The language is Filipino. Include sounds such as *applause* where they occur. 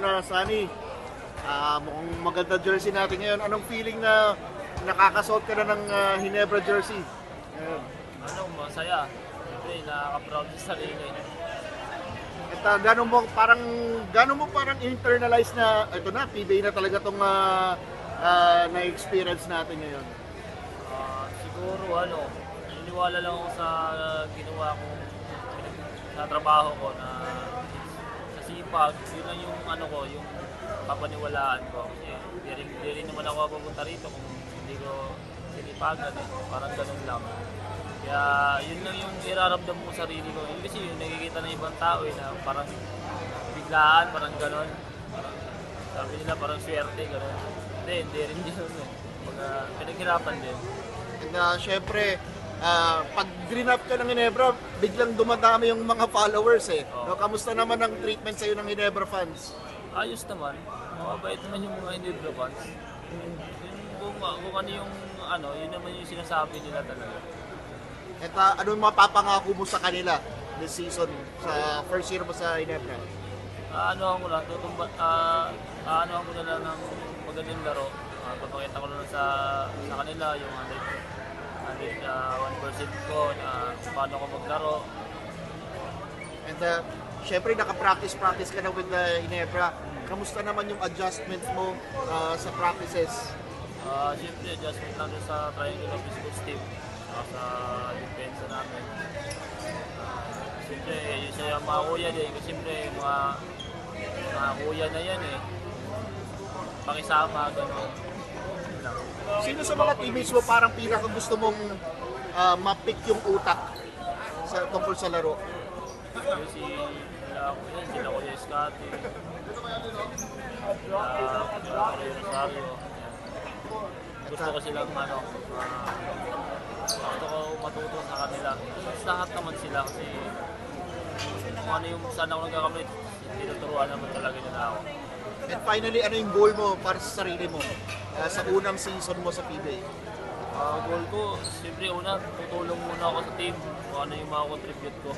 Na Sunny, ah, mukhang maganda jersey natin ngayon. Anong feeling na nakakasuot ka na ng ah, Hinebra jersey? Ngayon. Ano, masaya. Siyempre, nakaka-proud sa sarili. At ah, gano'n mo parang gano'n mo parang internalize na ito na PBA na talaga tong ah, ah, na-experience natin ngayon. Ah, siguro, ano, naniniwala lang ako sa ginawa ko sa trabaho ko na sipag, yun lang yung ano ko, yung papaniwalaan ko. Kasi di rin, di rin naman ako pupunta rito kung hindi ko sinipagan eh. Parang ganun lang. Kaya yun lang yung iraramdam ko sa sarili ko. Yun kasi yung nakikita ng ibang tao eh, na parang biglaan, parang ganun. Sabi nila parang swerte, ganun. Hindi, hindi rin *laughs* yun eh. Pag pinaghirapan din. Uh, syempre, ah, pag green up ka ng Hinebra, biglang dumadami yung mga followers eh. No, kamusta naman ang treatment sa'yo ng Hinebra fans? Ayos naman. Mababait naman yung mga Hinebra fans. Yung, kung, kung ano yung ano, yun naman yung sinasabi nila talaga. At ah, ano yung mapapangako mo sa kanila this season sa first year mo sa Hinebra? Ah, ano ako lang, tutumba, ah, ah, ano ako na lang ng magandang laro. Ah, papakita ko lang sa, sa kanila yung 100, 100, ah, 1% ko na kung paano ko maglaro. And uh, syempre naka-practice-practice ka na with the Hinebra. Kamusta naman yung adjustments mo ah, sa practices? Ah, siyempre, adjustment lang sa triangle of physical team. Saka sa depensa namin. Ah, siyempre, yun sa mga kuya din. Kasi siyempre, mga, mga kuya na yan eh. Pakisama, gano'n. Yun. Sino sa mga teammates mo parang pinaka gusto mong ah, ma-pick yung utak sa tungkol sa laro? Yung si sila ko sila Kuya Escate. Sila Kuya Rosario. Yan. Gusto ko silang ano, ah, gusto ko matuto sa kanila. Sa lahat naman sila kasi kung ano yung saan ako nagkakamit, tinuturuan naman talaga nila ako. And finally, ano yung goal mo para sa sarili mo ah, sa unang season mo sa PBA? Ah, goal ko, siyempre una, tutulong muna ako sa team kung ano yung mga contribute ko.